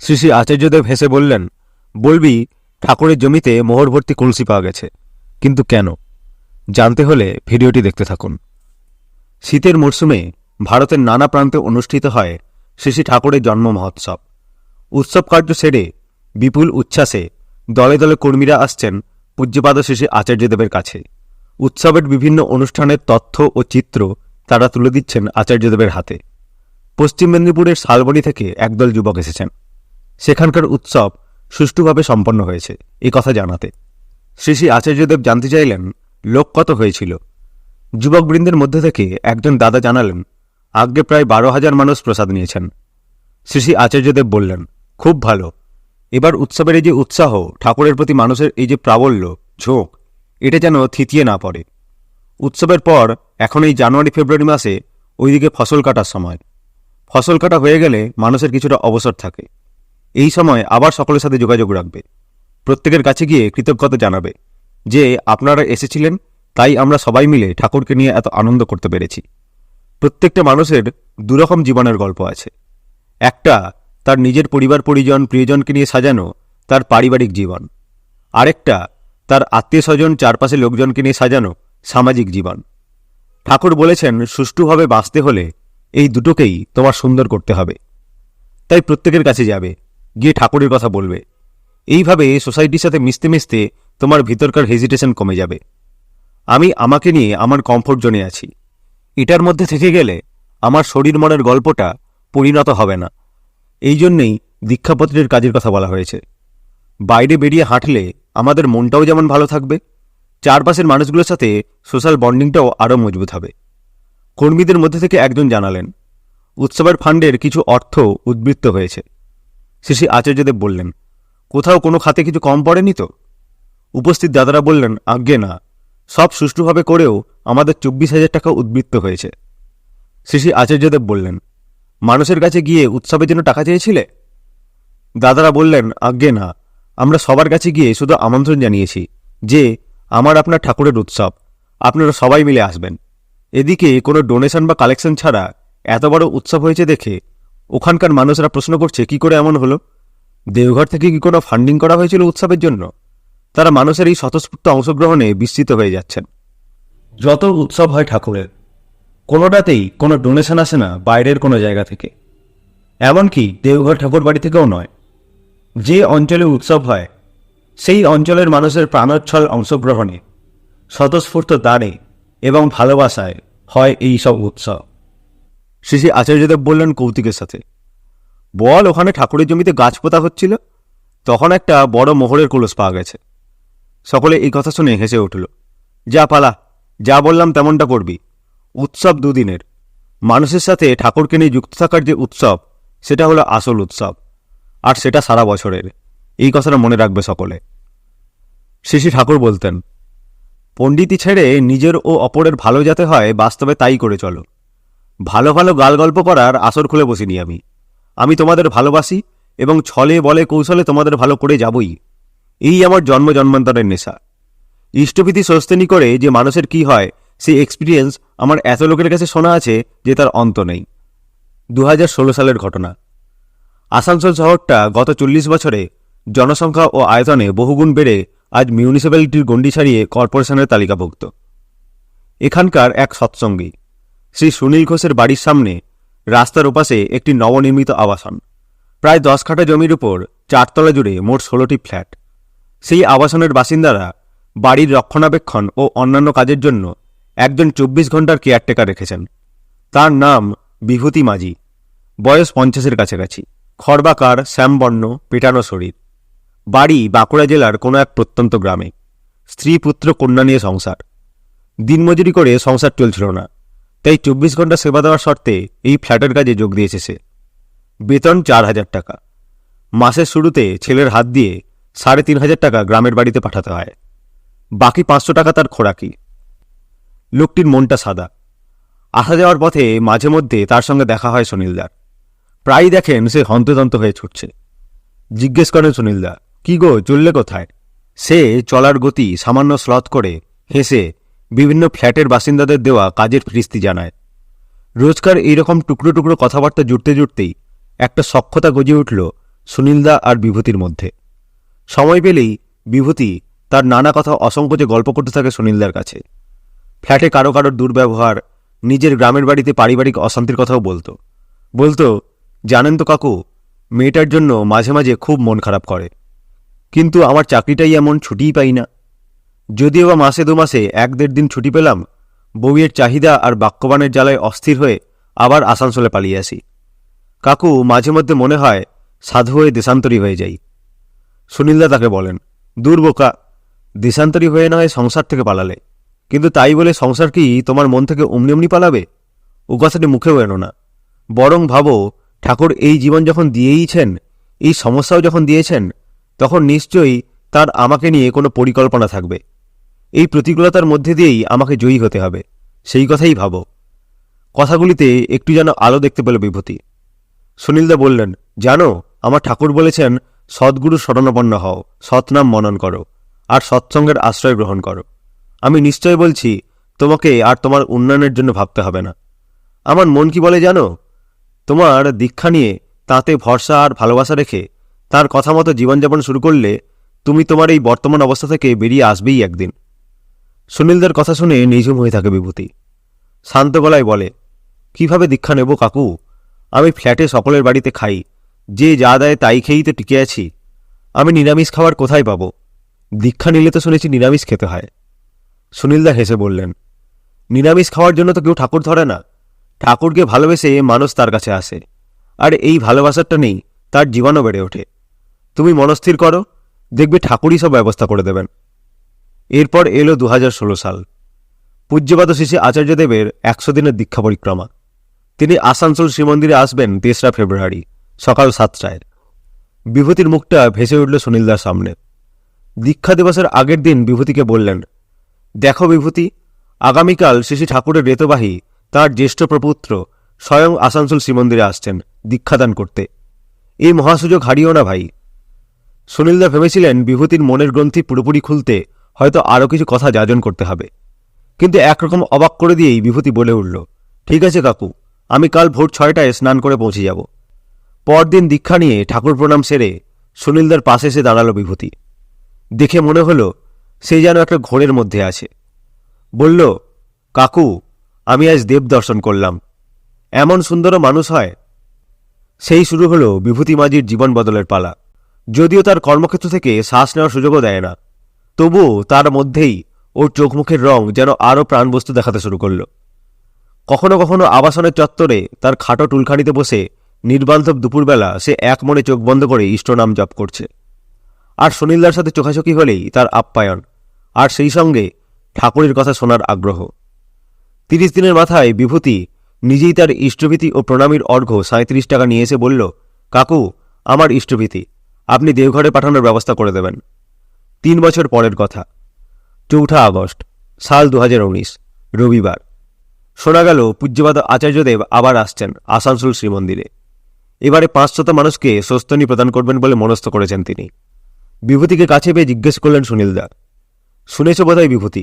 শ্রী শ্রী আচার্যদেব হেসে বললেন, বলবি, ঠাকুরের জমিতে মোহর ভর্তি কলসি পাওয়া গেছে। কিন্তু কেন? জানতে হলে ভিডিওটি দেখতে থাকুন। শীতের মরশুমে ভারতের নানা প্রান্তে অনুষ্ঠিত হয় শ্রী শ্রী ঠাকুরের জন্ম মহোৎসব। উৎসব কার্য সেরে বিপুল উচ্ছ্বাসে দলে দলে কর্মীরা আসছেন পূজ্যপাদ শ্রী আচার্যদেবের কাছে। উৎসবের বিভিন্ন অনুষ্ঠানের তথ্য ও চিত্র তারা তুলে দিচ্ছেন আচার্যদেবের হাতে। পশ্চিম মেদিনীপুরের শালবনি থেকে একদল যুবক এসেছেন। সেখানকার উৎসব সুষ্ঠুভাবে সম্পন্ন হয়েছে এই কথা জানাতে। শ্রী শ্রী আচার্যদেব জানতে চাইলেন, লোক কত হয়েছিল? যুবকবৃন্দের মধ্যে থেকে একজন দাদা জানালেন আগে প্রায় বারো হাজার মানুষ প্রসাদ নিয়েছেন। শ্রী শ্রী আচার্যদেব বললেন, খুব ভালো। এবার উৎসবের এই যে উৎসাহ, ঠাকুরের প্রতি মানুষের এই যে প্রাবল্য, ঝোঁক, এটা যেন থিতিয়ে না পড়ে। উৎসবের পর, এখন এই জানুয়ারি ফেব্রুয়ারি মাসে ওইদিকে ফসল কাটার সময়। ফসল কাটা হয়ে গেলে মানুষের কিছুটা অবসর থাকে। এই সময় আবার সকলের সাথে যোগাযোগ রাখবে। প্রত্যেকের কাছে গিয়ে কৃতজ্ঞতা জানাবে যে আপনারা এসেছিলেন, তাই আমরা সবাই মিলে ঠাকুরকে নিয়ে এত আনন্দ করতে পেরেছি। প্রত্যেকটা মানুষের দুরকম জীবনের গল্প আছে। একটা তার নিজের পরিবার, পরিজন, প্রিয়জনকে নিয়ে সাজানো তার পারিবারিক জীবন। আরেকটা তার আত্মীয় স্বজন চারপাশে লোকজনকে নিয়ে সাজানো সামাজিক জীবন। ঠাকুর বলেছেন, সুষ্ঠুভাবে বাঁচতে হলে এই দুটোকেই তোমার সুন্দর করতে হবে। তাই প্রত্যেকের কাছে যাবে। গিয়ে ঠাকুরের কথা বলবে। এইভাবে সোসাইটির সাথে মিশতে মিশতে তোমার ভিতরকার হেজিটেশন কমে যাবে। আমি আমাকে নিয়ে আমার কমফোর্ট জোনে আছি। এটার মধ্যে থেকে গেলে আমার শরীর মনের গল্পটা পরিণত হবে না। এই জন্যেই দীক্ষাপত্রের কাজের কথা বলা হয়েছে। বাইরে বেরিয়ে হাঁটলে আমাদের মনটাও যেমন ভালো থাকবে, চারপাশের মানুষগুলোর সাথে সোশ্যাল বন্ডিংটাও আরও মজবুত হবে। কর্মীদের মধ্যে থেকে একজন জানালেন, উৎসবের ফান্ডের কিছু অর্থ উদ্বৃত্ত হয়েছে। শ্রী আচার্যদেব বললেন, কোথাও কোনো খাতে কিছু কম পড়েনি তো? উপস্থিত দাদারা বললেন, আজ্ঞে না। সব সুষ্ঠুভাবে করেও আমাদের চব্বিশ হাজার টাকা উদ্বৃত্ত হয়েছে। শ্রী আচার্যদেব বললেন, মানুষের কাছে গিয়ে উৎসবের জন্য টাকা চেয়েছিলে? দাদারা বললেন, আজ্ঞে না। আমরা সবার কাছে গিয়ে শুধু আমন্ত্রণ জানিয়েছি যে, আমার আপনার ঠাকুরের উৎসব। আপনারা সবাই মিলে আসবেন। এদিকে কোনো ডোনেশন বা কালেকশন ছাড়া এত বড় উৎসব হয়েছে দেখে ওখানকার মানুষরা প্রশ্ন করছে, কি করে এমন হলো? দেওঘর থেকে কি কোনো ফান্ডিং করা হয়েছিল উৎসবের জন্য? তারা মানুষের এই স্বতঃস্ফূর্ত অংশগ্রহণে বিস্মিত হয়ে যাচ্ছেন। যত উৎসব হয় ঠাকুরের, কোনোটাতেই কোনো ডোনেশন আসে না বাইরের কোনো জায়গা থেকে। এমনকি দেওঘর ঠাকুর বাড়ি থেকেও নয়। যে অঞ্চলে উৎসব হয়, সেই অঞ্চলের মানুষের প্রাণোচ্ছল অংশগ্রহণে স্বতঃস্ফূর্ত দানে এবং ভালোবাসায় হয় এই সব উৎসব। শ্রী আচার্যদেব বললেন কৌতুকের সাথে। বল, ওখানে ঠাকুরের জমিতে গাছ পোতা হচ্ছিল? তখন একটা বড় মোহরের কলস পাওয়া গেছে। সকলে এই কথা শুনে হেসে উঠল। যা পালা, যা বললাম তেমনটা করবি। উৎসব দুদিনের। মানুষের সাথে ঠাকুরকে নিয়ে যুক্ত থাকার যে উৎসব, সেটা হলো আসল উৎসব। আর সেটা সারা বছরের। এই কথাটা মনে রাখবে সকলে। শ্রী ঠাকুর বলতেন, পণ্ডিতি ছেড়ে নিজের ও অপরের ভালো যাতে হয়, বাস্তবে তাই করে চলো। ভালো ভালো গাল গল্প করার আসর খুলে বসিনি আমি। আমি তোমাদের ভালোবাসি এবং ছলে বলে কৌশলে তোমাদের ভালো করে যাবই। এই আমার জন্ম জন্মান্তরের নেশা। ইষ্টভীতি সস্তেনি করে যে মানুষের কি হয় সেই এক্সপিরিয়েন্স আমার এত লোকের কাছে শোনা আছে যে তার অন্ত নেই। দু হাজার ষোলো সালের ঘটনা। আসানসোল শহরটা গত চল্লিশ বছরে জনসংখ্যা ও আয়তনে বহুগুণ বেড়ে আজ মিউনিসিপ্যালিটির গণ্ডি ছাড়িয়ে কর্পোরেশনের তালিকাভুক্ত। এখানকার এক সৎসঙ্গী। শ্রী সুনীল ঘোষের বাড়ির সামনে রাস্তার ওপাশে একটি নবনির্মিত আবাসন। প্রায় দশ কাঠা জমির উপর চারতলা জুড়ে মোট ষোলোটি ফ্ল্যাট। সেই আবাসনের বাসিন্দারা বাড়ির রক্ষণাবেক্ষণ ও অন্যান্য কাজের জন্য একজন চব্বিশ ঘণ্টার কেয়ারটেকার রেখেছেন। তার নাম বিভূতি মাঝি। বয়স পঞ্চাশের কাছাকাছি। খড়বাকার, শ্যামবর্ণ, পেটানো শরীর। বাড়ি বাঁকুড়া জেলার কোনো এক প্রত্যন্ত গ্রামে। স্ত্রী পুত্র কন্যা নিয়ে সংসার। দিনমজুরি করে সংসার চলছিল না। তাই চব্বিশ ঘণ্টা সেবা দেওয়ার শর্তে এই ফ্ল্যাটের কাজে যোগ দিয়েছে সে। বেতন চার হাজার টাকা। মাসের শুরুতে ছেলের হাত দিয়ে সাড়ে তিন হাজার টাকা গ্রামের বাড়িতে পাঠাতে হয়। বাকি পাঁচশো টাকা তার খোরাকি। লোকটির মনটা সাদা। আসা যাওয়ার পথে মাঝে মধ্যে তার সঙ্গে দেখা হয় সুনীলদার। প্রায়ই দেখেন সে হন্তদন্ত হয়ে ছুটছে। জিজ্ঞেস করেন, সুনীলদা, কি গো, চললে কোথায়? সে চলার গতি সামান্য স্লথ করে হেসে বিভিন্ন ফ্ল্যাটের বাসিন্দাদের দেওয়া কাজের ফিরিস্তি জানায়। রোজকার এইরকম টুকরো টুকরো কথাবার্তা জুটতে জুটতেই একটা সক্ষতা গজে উঠল সুনীলদা আর বিভূতির মধ্যে। সময় পেলেই বিভূতি তার নানা কথা অসংকোচে গল্প করতে থাকে সুনীলদার কাছে। ফ্ল্যাটে কারও কারোর দুর্ব্যবহার, নিজের গ্রামের বাড়িতে পারিবারিক অশান্তির কথাও বলতো। বলতো, জানেন তো কাকু, মেয়েটার জন্য মাঝে মাঝে খুব মন খারাপ করে। কিন্তু আমার চাকরিটাই এমন ছুটিই পাই না। যদিও বা মাসে দু মাসে এক দেড় দিন ছুটি পেলাম, বউয়ের চাহিদা আর বাক্যবানের জ্বালায় অস্থির হয়ে আবার আসানসোলে পালিয়ে আসি। কাকু মাঝে মধ্যে মনে হয় সাধু হয়ে দেশান্তরী হয়ে যাই। সুনীলদা তাকে বলেন, দূর বোকা, দেশান্তরী হয়ে না হয় সংসার থেকে পালালে। কিন্তু তাই বলে সংসার কি তোমার মন থেকে অমনি অমনি পালাবে? ও কথাটি মুখেও এনো না। বরং ভাবো, ঠাকুর এই জীবন যখন দিয়েইছেন, এই সমস্যাও যখন দিয়েছেন, তখন নিশ্চয়ই তার আমাকে নিয়ে কোনো পরিকল্পনা থাকবে। এই প্রতিকূলতার মধ্যে দিয়েই আমাকে জয়ী হতে হবে। সেই কথাই ভাবো। কথাগুলিতে একটু যেন আলো দেখতে পেল বিভূতি। সুনীলদা বললেন, জানো, আমার ঠাকুর বলেছেন, সদ্গুরু শরণাপন্ন হও সৎনাম মনন করো, আর সৎসঙ্গের আশ্রয় গ্রহণ করো। আমি নিশ্চয় বলছি, তোমাকে আর তোমার উন্নয়নের জন্য ভাবতে হবে না। আমার মন কি বলে জানো? তোমার দীক্ষা নিয়ে, তাতে ভরসা আর ভালোবাসা রেখে, তার কথা মতো জীবনযাপন শুরু করলে, তুমি তোমার এই বর্তমান অবস্থা থেকে বেরিয়ে আসবেই একদিন। সুনীলদের কথা শুনে নিঝুম হয়ে থাকে বিভূতি। শান্ত গলায় বলে, কীভাবে দীক্ষা নেব কাকু? আমি ফ্ল্যাটে সকলের বাড়িতে খাই। যে যা দেয় তাই খেয়েই তো টিকে আছি। আমি নিরামিষ খাবার কোথায় পাব? দীক্ষা নিলে তো শুনেছি নিরামিষ খেতে হয়। সুনীলদা হেসে বললেন, নিরামিষ খাওয়ার জন্য তো কেউ ঠাকুর ধরে না। ঠাকুরকে ভালোবেসে মানুষ তার কাছে আসে। আর এই ভালোবাসাটা নেই, তার জীবনও বেড়ে ওঠে। তুমি মনস্থির করো, দেখবে ঠাকুরই সব ব্যবস্থা করে দেবেন। এরপর এলো দু হাজার ষোলো সাল। পূজ্যপাত শিশি আচার্যদেবের একশো দিনের দীক্ষা পরিক্রমা। তিনি আসানসোল শ্রীমন্দিরে আসবেন তেসরা ফেব্রুয়ারি, সকাল সাতটায়। বিভূতির মুখটা ভেসে উঠল সুনীলদার সামনে। দীক্ষা দিবসের আগের দিন বিভূতিকে বললেন, দেখো বিভূতি, আগামীকাল শিশি ঠাকুরের রেতবাহী তার জ্যেষ্ঠ প্রপুত্র স্বয়ং আসানসোল শ্রীমন্দিরে আসছেন দীক্ষাদান করতে। এই মহাসুযোগ হারিও না ভাই। সুনীলদা ভেবেছিলেন বিভূতির মনের গ্রন্থি পুরোপুরি খুলতে হয়তো আরও কিছু কথা যাজন করতে হবে। কিন্তু একরকম অবাক করে দিয়েই বিভূতি বলে উঠল, ঠিক আছে কাকু, আমি কাল ভোর ছয়টায় স্নান করে পৌঁছে যাব। পরদিন দীক্ষা নিয়ে ঠাকুর প্রণাম সেরে সুনীলদার পাশে এসে দাঁড়াল বিভূতি। দেখে মনে হলো সে যেন একটা ঘোরের মধ্যে আছে। বলল, কাকু, আমি আজ দেব দর্শন করলাম। এমন সুন্দরও মানুষ হয়? সেই শুরু হলো বিভূতি মাঝির জীবন বদলের পালা। যদিও তার কর্মক্ষেত্র থেকে শ্বাস নেওয়ার সুযোগও দেয় না। তবুও তার মধ্যেই ওর চোখ মুখের রং যেন আরও প্রাণবস্তু দেখাতে শুরু করল। কখনো কখনো আবাসনের চত্বরে তার খাটো টুলখানিতে বসে নির্বান্ধব দুপুরবেলা সে এক মনে চোখ বন্ধ করে ইষ্টনাম জপ করছে। আর সুনীলদার সাথে চোখাচোখি হলেই তার আপ্যায়ন, আর সেই সঙ্গে ঠাকুরের কথা শোনার আগ্রহ। তিরিশ দিনের মাথায় বিভূতি নিজেই তার ইষ্টভীতি ও প্রণামীর অর্ঘ্য সাঁত্রিশ টাকা নিয়ে এসে বলল, কাকু, আমার ইষ্টভীতি আপনি দেওঘরে পাঠানোর ব্যবস্থা করে দেবেন। তিন বছর পরের কথা। চৌঠা আগস্ট, সাল দু হাজার উনিশ, রবিবার। শোনা গেল পূজ্যপাদ আচার্যদেব আবার আসছেন আসানসোল শ্রীমন্দিরে। এবারে পাঁচশত মানুষকে স্বস্তনি প্রদান করবেন বলে মনস্থ করেছেন তিনি। বিভূতিকে কাছে পেয়ে জিজ্ঞেস করলেন সুনীলদা শুনেছ বোধহয় বিভূতি,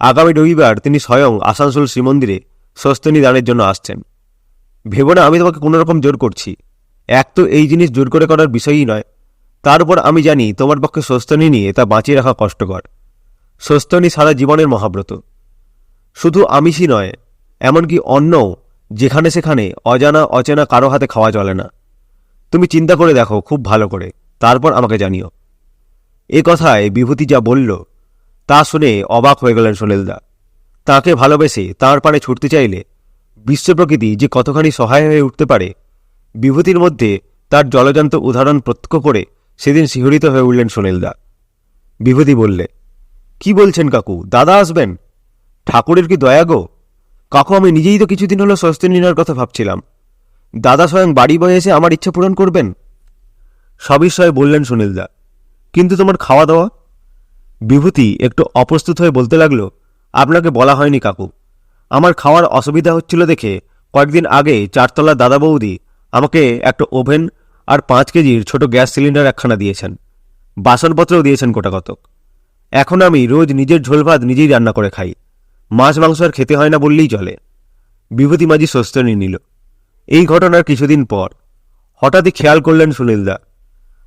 আগামী রবিবার তিনি স্বয়ং আসানসোল শ্রীমন্দিরে স্বস্তনি দানের জন্য আসছেন। ভেবো না, আমি তোমাকে কোনোরকম জোর করছি। এক তো এই জিনিস জোর করে করার বিষয়ই নয় তার উপর আমি জানি তোমার পক্ষে স্বস্তনি নিয়ে তা বাঁচিয়ে রাখা কষ্টকর। স্বস্তনি সারা জীবনের মহাব্রত। শুধু আমিষই নয়, এমনকি অন্ন যেখানে সেখানে অজানা অচেনা কারও হাতে খাওয়া চলে না। তুমি চিন্তা করে দেখো, খুব ভালো করে। তারপর আমাকে জানিও। এ কথায় বিভূতি যা বলল, তা শুনে অবাক হয়ে গেলেন সুনীলদা। তাকে ভালোবেসে তাঁর পানে ছুটতে চাইলে বিশ্বপ্রকৃতি যে কতখানি সহায় হয়ে উঠতে পারে, বিভূতির মধ্যে তার জলজান্ত উদাহরণ প্রত্যক্ষ করে সেদিন শিহরিত হয়ে উঠলেন সুনীলদা। বিভূতি বললে, কি বলছেন কাকু? দাদা আসবেন? ঠাকুরের কি দয়া গো? কাকু, আমি নিজেই তো কিছুদিন হলো নেওয়ার কথা ভাবছিলাম। দাদা স্বয়ং বাড়ি বয়ে এসে আমার ইচ্ছা পূরণ করবেন? সবিষয়ে বললেন সুনীলদা, কিন্তু তোমার খাওয়া দাওয়া বিভূতি একটু অপ্রস্তুত হয়ে বলতে লাগল, আপনাকে বলা হয়নি কাকু। আমার খাওয়ার অসুবিধা হচ্ছিল দেখে কয়েকদিন আগে চারতলা দাদা বৌদি আমাকে একটা ওভেন আর পাঁচ কেজির ছোট গ্যাস সিলিন্ডার একখানা দিয়েছেন। বাসনপত্রও দিয়েছেন কোটাকতক এখন আমি রোজ নিজের ঝোল ভাত নিজেই রান্না করে খাই। মাছ মাংস আর খেতে হয় না বললেই চলে। বিভূতি মাঝি স্বস্তি নিল। এই ঘটনার কিছুদিন পর। হঠাৎই খেয়াল করলেন সুনীলদা।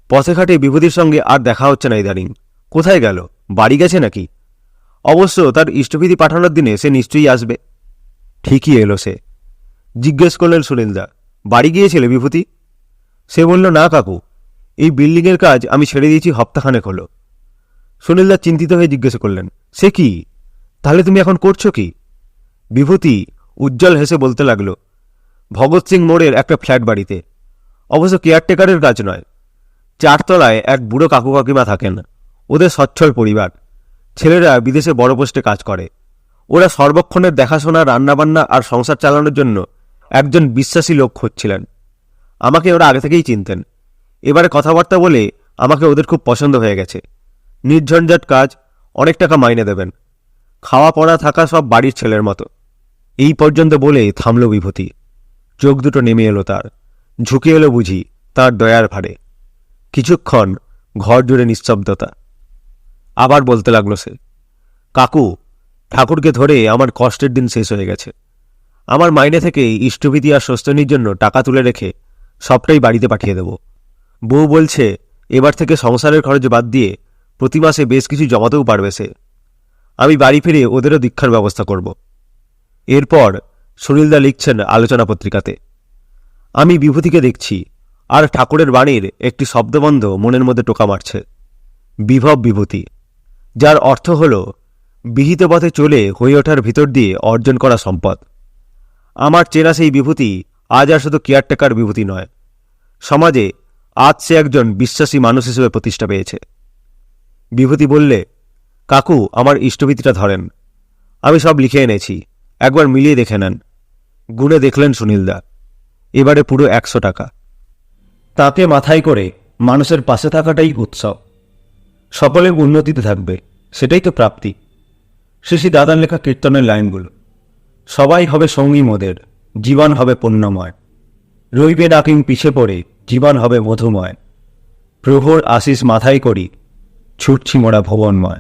পথে ঘাটে বিভূতির সঙ্গে আর দেখা হচ্ছে না ইদানিং। কোথায় গেল? বাড়ি গেছে নাকি? অবশ্য তার ইষ্টবিধি পাঠানোর দিনে সে নিশ্চয়ই আসবে। ঠিকই এলো সে। জিজ্ঞেস করলেন সুনীলদা, বাড়ি গিয়েছিলে বিভূতি? সে বলল, না কাকু, এই বিল্ডিংয়ের কাজ আমি ছেড়ে দিয়েছি, হপ্তাখানেক হলো। সুনীলদা চিন্তিত হয়ে জিজ্ঞেস করলেন, সে কি? তাহলে তুমি এখন করছ কি? বিভূতি উজ্জ্বল হেসে বলতে লাগল, ভগৎ সিং মোড়ের একটা ফ্ল্যাট বাড়িতে। অবশ্য কেয়ারটেকারের কাজ নয়। চারতলায় এক বুড়ো কাকু কাকিমা থাকেন। ওদের সচ্ছল পরিবার। ছেলেরা বিদেশে বড় পোস্টে কাজ করে। ওরা সর্বক্ষণের দেখাশোনা, রান্নাবান্না আর সংসার চালানোর জন্য একজন বিশ্বাসী লোক খুঁজছিলেন। আমাকে ওরা আগে থেকেই চিনতেন। এবারে কথাবার্তা বলে আমাকে ওদের খুব পছন্দ হয়ে গেছে। নির্ঝঞ্ঝাট কাজ, অনেক টাকা মাইনে দেবেন। খাওয়া পড়া থাকা সব বাড়ির ছেলের মতো। এই পর্যন্ত বলে থামল বিভূতি। চোখ দুটো নেমে এলো তার। ঝুঁকে এলো বুঝি, তার দয়ার ভারে। কিছুক্ষণ ঘর জুড়ে নিস্তব্ধতা। আবার বলতে লাগল সে, কাকু, ঠাকুরকে ধরে আমার কষ্টের দিন শেষ হয়ে গেছে। আমার মাইনে থেকে ইষ্টভীতি আর স্বস্তনির জন্য টাকা তুলে রেখে সবটাই বাড়িতে পাঠিয়ে দেব। বউ বলছে, এবার থেকে সংসারের খরচ বাদ দিয়ে প্রতি মাসে বেশ কিছু জমাতেও পারবে সে। আমি বাড়ি ফিরে ওদেরও দীক্ষার ব্যবস্থা করব। এরপর সুনীলদা লিখছেন আলোচনা পত্রিকাতে। আমি বিভূতিকে দেখছি, আর ঠাকুরের বাণীর একটি শব্দবন্ধ মনের মধ্যে টোকা মারছে। বিভব বিভূতি, যার অর্থ হল, বিহিত পথে চলে হয়ে ওঠার ভিতর দিয়ে অর্জন করা সম্পদ। আমার চেনা সেই বিভূতি আজ আর শুধু কেয়ারটেকার বিভূতি নয়, সমাজে আজ সে একজন বিশ্বাসী মানুষ হিসেবে প্রতিষ্ঠা পেয়েছে। বিভূতি বললে, কাকু, আমার ইষ্টভীতিটা ধরেন। আমি সব লিখে এনেছি, একবার মিলিয়ে দেখে নেন। গুণে দেখলেন সুনীলদা, এবারে পুরো একশো টাকা। তাকে মাথায় করে মানুষের পাশে থাকাটাই উৎসব। সকলের উন্নতিতে থাকবে, সেটাই তো প্রাপ্তি। শ্রী দাদার লেখা কীর্তনের লাইনগুলো, সবাই হবে সঙ্গী মোদের। জীবন হবে পুণ্যময়। রইবে ডাকিং পিছে পড়ে, জীবন হবে মধুময়। প্রভুর আশিস মাথায় করি, ছুটছি মোড়া ভবনময়।